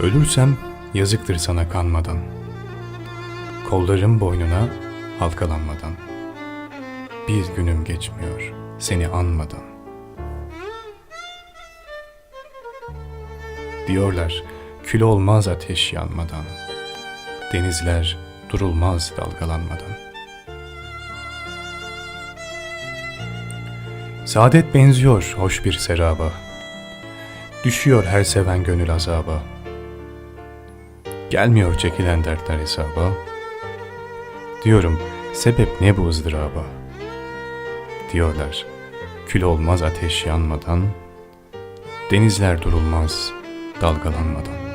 Ölürsem yazıktır sana kanmadan. Kollarım boynuna halkalanmadan. Bir günüm geçmiyor seni anmadan. Diyorlar kül olmaz ateş yanmadan. Denizler durulmaz dalgalanmadan. Saadet benziyor hoş bir seraba. Düşüyor her seven gönül azaba. Gelmiyor çekilen dertler hesaba. Diyorum sebep ne bu ızdıraba? Diyorlar kül olmaz ateş yanmadan, denizler durulmaz dalgalanmadan.